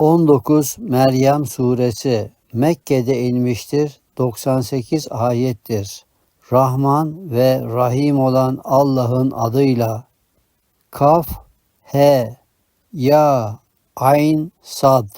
19 Meryem suresi Mekke'de inmiştir. 98 ayettir. Rahman ve Rahim olan Allah'ın adıyla. Kaf, He, Ya, Ayn, Sad.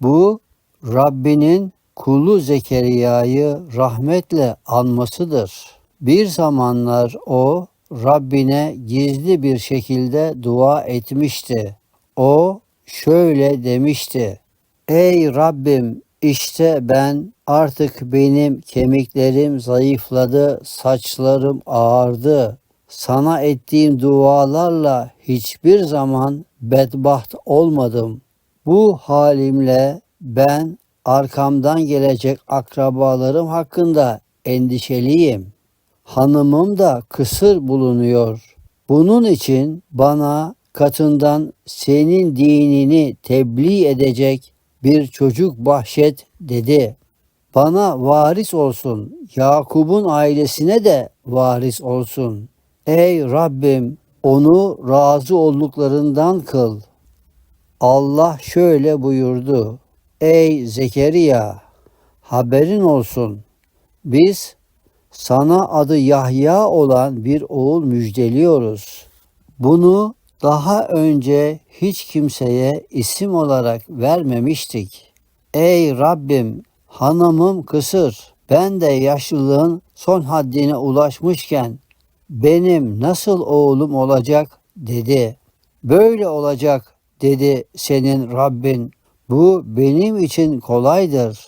Bu Rabbinin kulu Zekeriya'yı rahmetle anmasıdır. Bir zamanlar o Rabbine gizli bir şekilde dua etmişti. O şöyle demişti. Ey Rabbim işte ben artık benim kemiklerim zayıfladı, saçlarım ağardı. Sana ettiğim dualarla hiçbir zaman bedbaht olmadım. Bu halimle ben arkamdan gelecek akrabalarım hakkında endişeliyim. Hanımım da kısır bulunuyor. Bunun için bana katından senin dinini tebliğ edecek bir çocuk bahşet dedi. Bana varis olsun, Yakub'un ailesine de varis olsun. Ey Rabbim onu razı olduklarından kıl. Allah şöyle buyurdu. Ey Zekeriya haberin olsun. Biz sana adı Yahya olan bir oğul müjdeliyoruz. Bunu daha önce hiç kimseye isim olarak vermemiştik. Ey Rabbim hanımım kısır, ben de yaşlılığın son haddine ulaşmışken benim nasıl oğlum olacak dedi. Böyle olacak dedi senin Rabbin. Bu benim için kolaydır.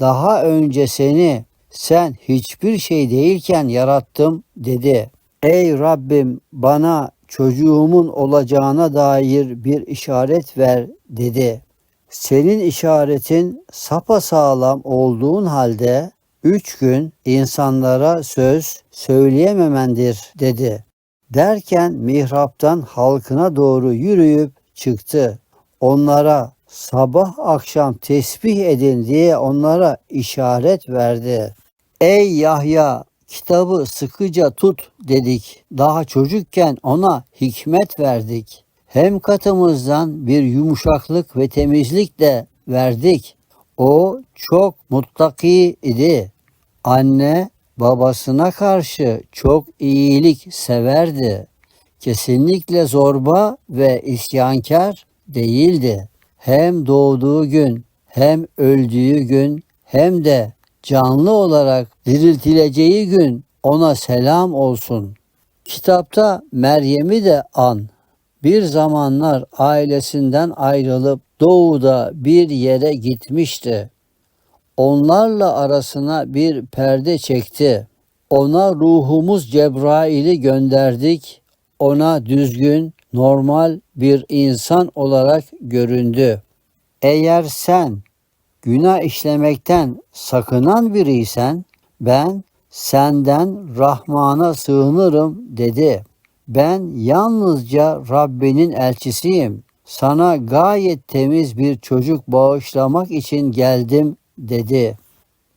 Daha önce seni sen hiçbir şey değilken yarattım dedi. Ey Rabbim bana çocuğumun olacağına dair bir işaret ver dedi. Senin işaretin sapasağlam olduğun halde üç gün insanlara söz söyleyememendir dedi. Derken mihraptan halkına doğru yürüyüp çıktı. Onlara sabah akşam tesbih edin diye onlara işaret verdi. Ey Yahya kitabı sıkıca tut dedik. Daha çocukken ona hikmet verdik. Hem katımızdan bir yumuşaklık ve temizlik de verdik. O çok muttaki idi. Anne babasına karşı çok iyilik severdi. Kesinlikle zorba ve isyankar değildi. Hem doğduğu gün hem öldüğü gün hem de canlı olarak diriltileceği gün ona selam olsun. Kitapta Meryem'i de an. Bir zamanlar ailesinden ayrılıp doğuda bir yere gitmişti. Onlarla arasına bir perde çekti. Ona ruhumuz Cebrail'i gönderdik. Ona düzgün, normal bir insan olarak göründü. Eğer sen günah işlemekten sakınan biriysen ben senden Rahman'a sığınırım dedi. Ben yalnızca Rabbinin elçisiyim. Sana gayet temiz bir çocuk bağışlamak için geldim dedi.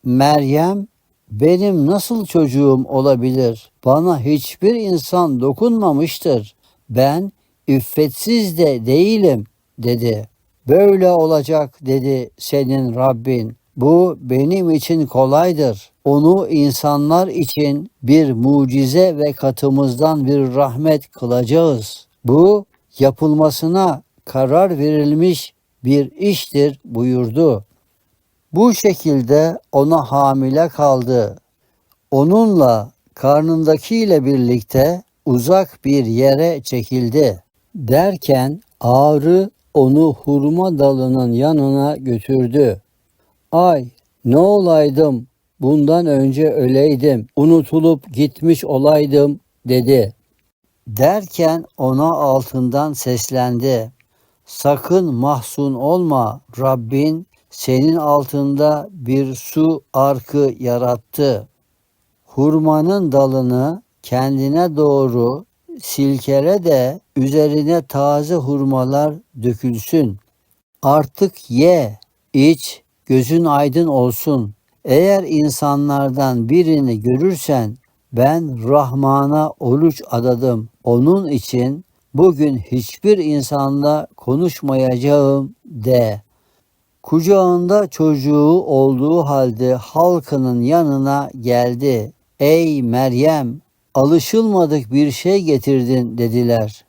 Meryem benim nasıl çocuğum olabilir? Bana hiçbir insan dokunmamıştır. Ben iffetsiz de değilim dedi. Böyle olacak dedi senin Rabbin. Bu benim için kolaydır. Onu insanlar için bir mucize ve katımızdan bir rahmet kılacağız. Bu yapılmasına karar verilmiş bir iştir buyurdu. Bu şekilde ona hamile kaldı. Onunla karnındakiyle birlikte uzak bir yere çekildi. Derken ağrı onu hurma dalının yanına götürdü. Ay ne olaydım bundan önce öleydim unutulup gitmiş olaydım dedi. Derken ona altından seslendi. Sakın mahzun olma Rabbin senin altında bir su arkı yarattı. Hurmanın dalını kendine doğru silkele de üzerine taze hurmalar dökülsün. Artık ye, iç, gözün aydın olsun. Eğer insanlardan birini görürsen ben Rahman'a oruç adadım. Onun için bugün hiçbir insanla konuşmayacağım de. Kucağında çocuğu olduğu halde halkının yanına geldi. Ey Meryem, alışılmadık bir şey getirdin dediler.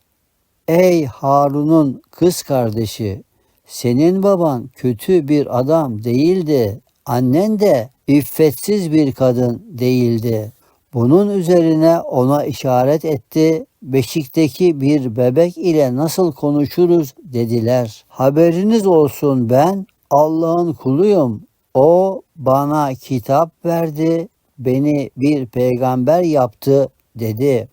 Ey Harun'un kız kardeşi, senin baban kötü bir adam değildi. Annen de iffetsiz bir kadın değildi. Bunun üzerine ona işaret etti. Beşikteki bir bebek ile nasıl konuşuruz dediler. Haberiniz olsun ben Allah'ın kuluyum. O bana kitap verdi, beni bir peygamber yaptı dedi.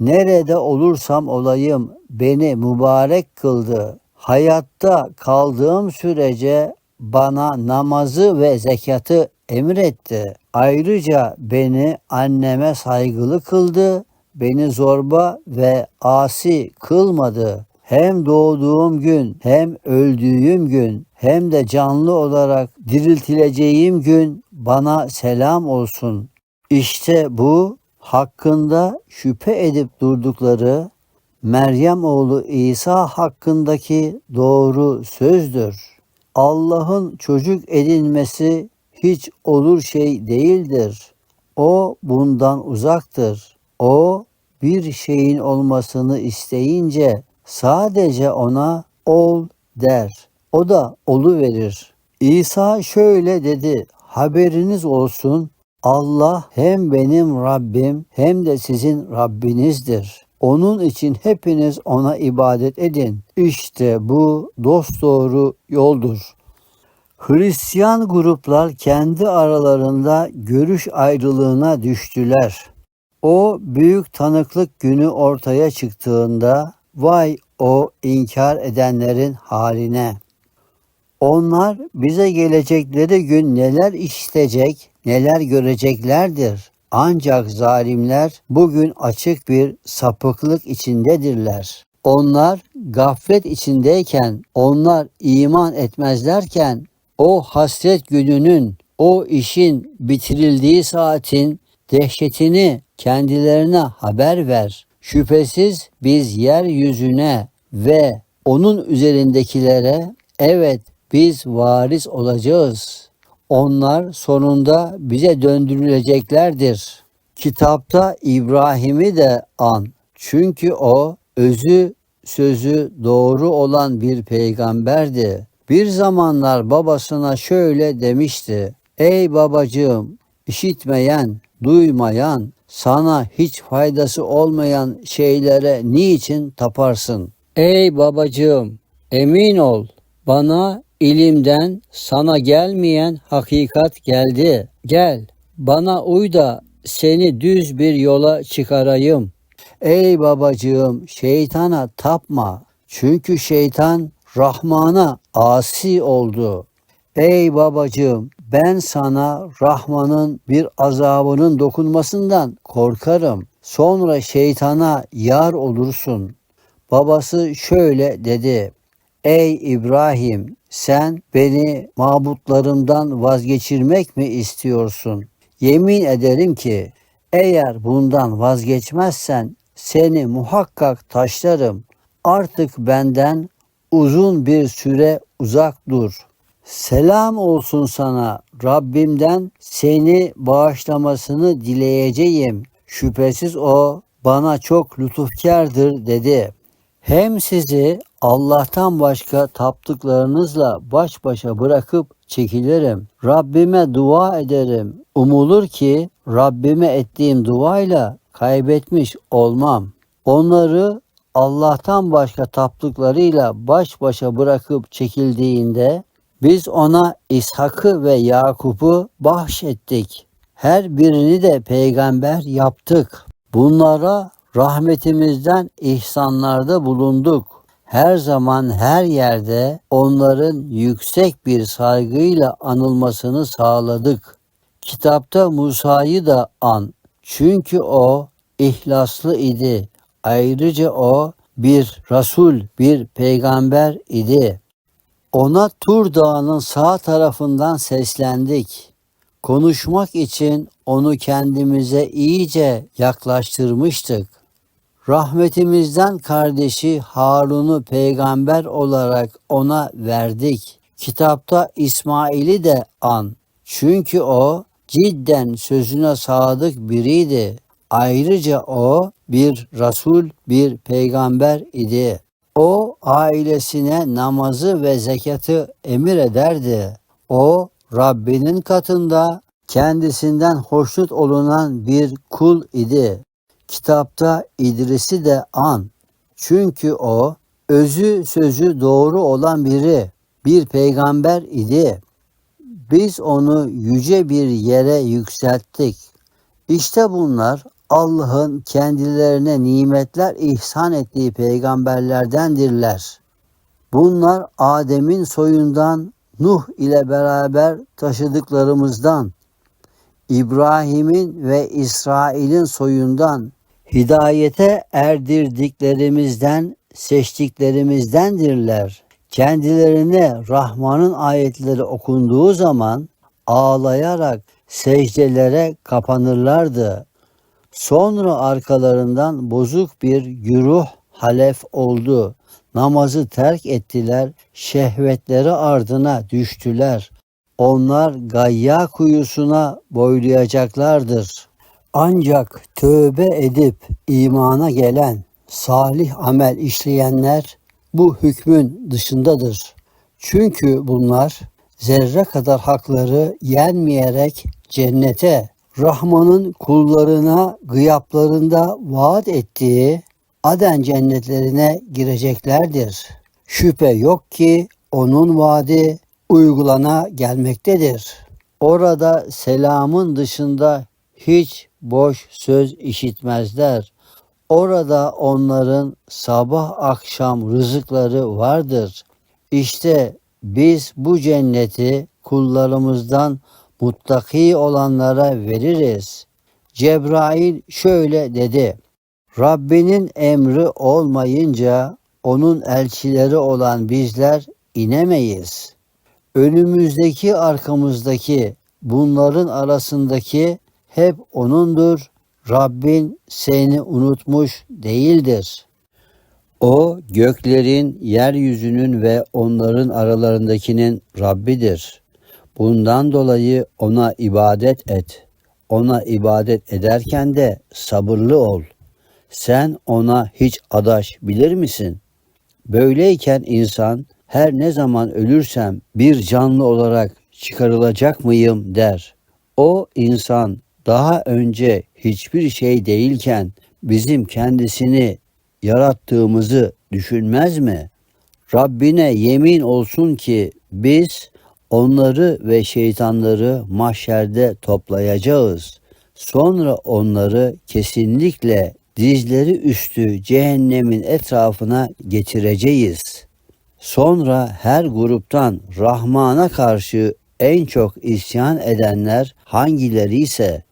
Nerede olursam olayım beni mübarek kıldı. Hayatta kaldığım sürece bana namazı ve zekatı emretti. Ayrıca beni anneme saygılı kıldı. Beni zorba ve asi kılmadı. Hem doğduğum gün hem öldüğüm gün hem de canlı olarak diriltileceğim gün bana selam olsun. İşte bu hakkında şüphe edip durdukları Meryem oğlu İsa hakkındaki doğru sözdür. Allah'ın çocuk edinmesi hiç olur şey değildir. O bundan uzaktır. O bir şeyin olmasını isteyince sadece ona ol der. O da olu verir. İsa şöyle dedi. Haberiniz olsun Allah hem benim Rabbim hem de sizin Rabbinizdir. Onun için hepiniz ona ibadet edin. İşte bu dosdoğru yoldur. Hristiyan gruplar kendi aralarında görüş ayrılığına düştüler. O büyük tanıklık günü ortaya çıktığında vay o inkar edenlerin haline. Onlar bize gelecekleri gün neler işitecek, neler göreceklerdir. Ancak zalimler bugün açık bir sapıklık içindedirler. Onlar gaflet içindeyken, onlar iman etmezlerken o hasret gününün, o işin bitirildiği saatin dehşetini kendilerine haber ver. Şüphesiz biz yeryüzüne ve onun üzerindekilere evet biz varis olacağız. Onlar sonunda bize döndürüleceklerdir. Kitapta İbrahim'i de an. Çünkü o özü sözü doğru olan bir peygamberdi. Bir zamanlar babasına şöyle demişti. Ey babacığım, işitmeyen, duymayan, sana hiç faydası olmayan şeylere niçin taparsın? Ey babacığım, emin ol, bana ilimden sana gelmeyen hakikat geldi. Gel, bana uy da seni düz bir yola çıkarayım. Ey babacığım, şeytana tapma. Çünkü şeytan Rahman'a asi oldu. Ey babacığım ben sana Rahman'ın bir azabının dokunmasından korkarım. Sonra şeytana yar olursun. Babası şöyle dedi. Ey İbrahim sen beni mabutlarımdan vazgeçirmek mi istiyorsun? Yemin ederim ki eğer bundan vazgeçmezsen seni muhakkak taşlarım. Artık benden uzun bir süre uzak dur. Selam olsun sana Rabbimden seni bağışlamasını dileyeceğim. Şüphesiz o bana çok lütufkardır dedi. Hem sizi Allah'tan başka taptıklarınızla baş başa bırakıp çekilirim. Rabbime dua ederim. Umulur ki Rabbime ettiğim duayla kaybetmiş olmam. Onları Allah'tan başka taptıklarıyla baş başa bırakıp çekildiğinde biz ona İshak'ı ve Yakup'u bahşettik. Her birini de peygamber yaptık. Bunlara rahmetimizden ihsanlarda bulunduk. Her zaman her yerde onların yüksek bir saygıyla anılmasını sağladık. Kitapta Musa'yı da an. Çünkü o ihlaslı idi. Ayrıca o bir Resul, bir peygamber idi. Ona Tur Dağı'nın sağ tarafından seslendik. Konuşmak için onu kendimize iyice yaklaştırmıştık. Rahmetimizden kardeşi Harun'u peygamber olarak ona verdik. Kitapta İsmail'i de an. Çünkü o cidden sözüne sadık biriydi. Ayrıca o bir Resul, bir peygamber idi. O ailesine namazı ve zekatı emir ederdi. O Rabbinin katında kendisinden hoşnut olunan bir kul idi. Kitapta İdris'i de an. Çünkü o özü sözü doğru olan biri, bir peygamber idi. Biz onu yüce bir yere yükselttik. İşte bunlar Allah'ın kendilerine nimetler ihsan ettiği peygamberlerdendirler. Bunlar Adem'in soyundan Nuh ile beraber taşıdıklarımızdan, İbrahim'in ve İsrail'in soyundan, hidayete erdirdiklerimizden, seçtiklerimizdendirler. Kendilerine Rahman'ın ayetleri okunduğu zaman ağlayarak secdelere kapanırlardı. Sonra arkalarından bozuk bir güruh halef oldu. Namazı terk ettiler, şehvetleri ardına düştüler. Onlar gayya kuyusuna boylayacaklardır. Ancak tövbe edip imana gelen, salih amel işleyenler bu hükmün dışındadır. Çünkü bunlar zerre kadar hakları yenmeyerek cennete, Rahman'ın kullarına gıyaplarında vaat ettiği Aden cennetlerine gireceklerdir. Şüphe yok ki onun vaadi uygulana gelmektedir. Orada selamın dışında hiç boş söz işitmezler. Orada onların sabah akşam rızıkları vardır. İşte biz bu cenneti kullarımızdan muttaki olanlara veririz. Cebrail şöyle dedi. Rabbinin emri olmayınca onun elçileri olan bizler inemeyiz. Önümüzdeki arkamızdaki bunların arasındaki hep O'nundur. Rabbin seni unutmuş değildir. O göklerin, yeryüzünün ve onların aralarındakinin Rabbidir. Bundan dolayı ona ibadet et. Ona ibadet ederken de sabırlı ol. Sen ona hiç adaş bilir misin? Böyleyken insan her ne zaman ölürsem bir canlı olarak çıkarılacak mıyım der. O insan daha önce hiçbir şey değilken bizim kendisini yarattığımızı düşünmez mi? Rabbine yemin olsun ki biz onları ve şeytanları mahşerde toplayacağız. Sonra onları kesinlikle dizleri üstü cehennemin etrafına getireceğiz. Sonra her gruptan Rahman'a karşı en çok isyan edenler hangileri ise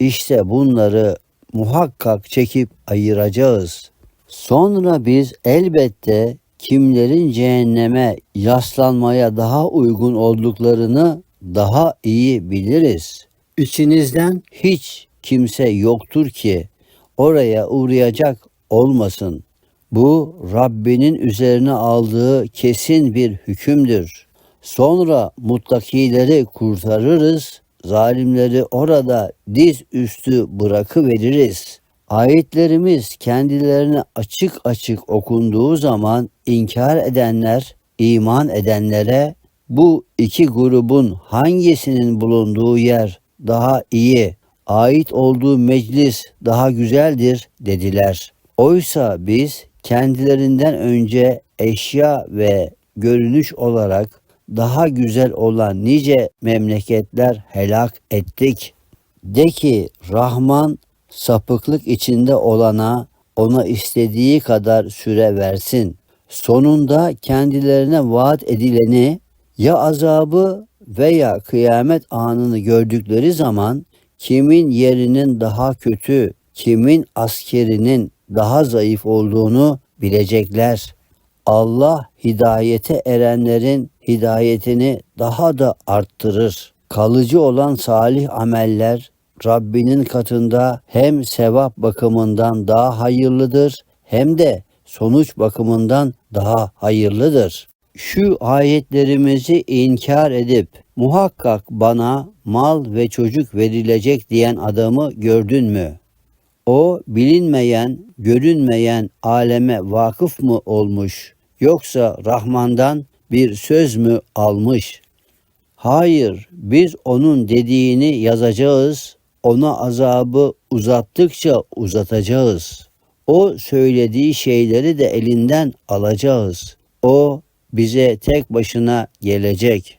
işte bunları muhakkak çekip ayıracağız. Sonra biz elbette kimlerin cehenneme yaslanmaya daha uygun olduklarını daha iyi biliriz. İçinizden hiç kimse yoktur ki oraya uğrayacak olmasın. Bu Rabbinin üzerine aldığı kesin bir hükümdür. Sonra muttakileri kurtarırız, zalimleri orada diz üstü bırakıveririz. Ayetlerimiz kendilerine açık açık okunduğu zaman inkar edenler, iman edenlere bu iki grubun hangisinin bulunduğu yer daha iyi, ait olduğu meclis daha güzeldir dediler. Oysa biz kendilerinden önce eşya ve görünüş olarak daha güzel olan nice memleketler helak ettik. De ki Rahman sapıklık içinde olana ona istediği kadar süre versin. Sonunda kendilerine vaat edileni ya azabı veya kıyamet anını gördükleri zaman kimin yerinin daha kötü, kimin askerinin daha zayıf olduğunu bilecekler. Allah hidayete erenlerin hidayetini daha da arttırır. Kalıcı olan salih ameller Rabbinin katında hem sevap bakımından daha hayırlıdır hem de sonuç bakımından daha hayırlıdır. şu ayetlerimizi inkar edip muhakkak bana mal ve çocuk verilecek diyen adamı gördün mü? O bilinmeyen, görünmeyen aleme vakıf mı olmuş yoksa Rahman'dan bir söz mü almış? Hayır, biz onun dediğini yazacağız, ona azabı uzattıkça uzatacağız. O söylediği şeyleri de elinden alacağız. O bize tek başına gelecek.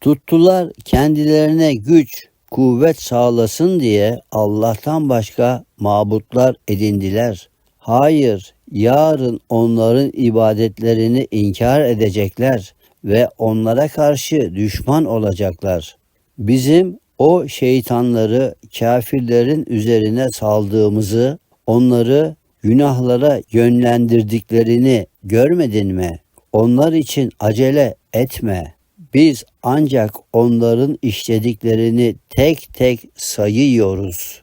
Tuttular kendilerine güç, kuvvet sağlasın diye Allah'tan başka mabutlar edindiler. Hayır, yarın onların ibadetlerini inkar edecekler ve onlara karşı düşman olacaklar. Bizim o şeytanları kafirlerin üzerine saldığımızı, onları günahlara yönlendirdiklerini görmedin mi? Onlar için acele etme. Biz ancak onların işlediklerini tek tek sayıyoruz.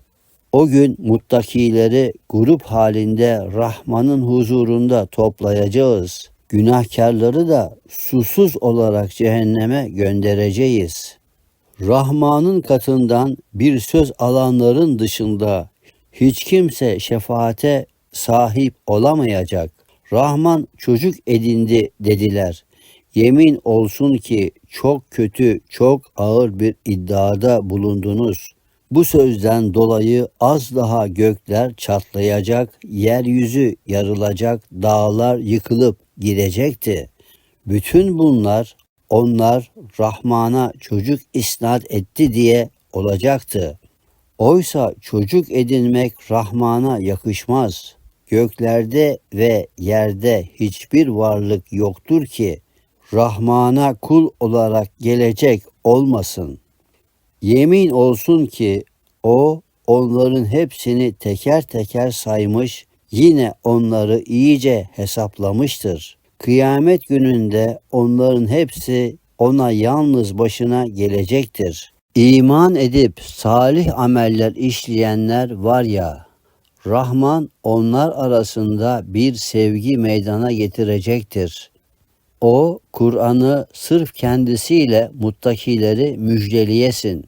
O gün muttakileri grup halinde Rahman'ın huzurunda toplayacağız. Günahkarları da susuz olarak cehenneme göndereceğiz. Rahman'ın katından bir söz alanların dışında hiç kimse şefaate sahip olamayacak. Rahman çocuk edindi dediler. Yemin olsun ki çok kötü, çok ağır bir iddiada bulundunuz. Bu sözden dolayı az daha gökler çatlayacak, yeryüzü yarılacak, dağlar yıkılıp gidecekti. Bütün bunlar onlar Rahman'a çocuk isnat etti diye olacaktı. Oysa çocuk edinmek Rahman'a yakışmaz. Göklerde ve yerde hiçbir varlık yoktur ki Rahman'a kul olarak gelecek olmasın. Yemin olsun ki o onların hepsini teker teker saymış, yine onları iyice hesaplamıştır. Kıyamet gününde onların hepsi ona yalnız başına gelecektir. İman edip salih ameller işleyenler var ya, Rahman onlar arasında bir sevgi meydana getirecektir. O Kur'an'ı sırf kendisiyle muttakileri müjdeliyesin.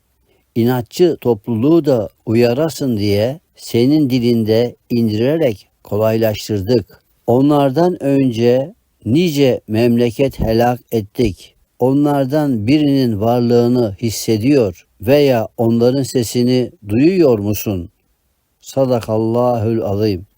İnatçı topluluğu da uyarasın diye senin dilinde indirerek kolaylaştırdık. Onlardan önce nice memleket helak ettik. Onlardan birinin varlığını hissediyor veya onların sesini duyuyor musun? Sadakallahül azim.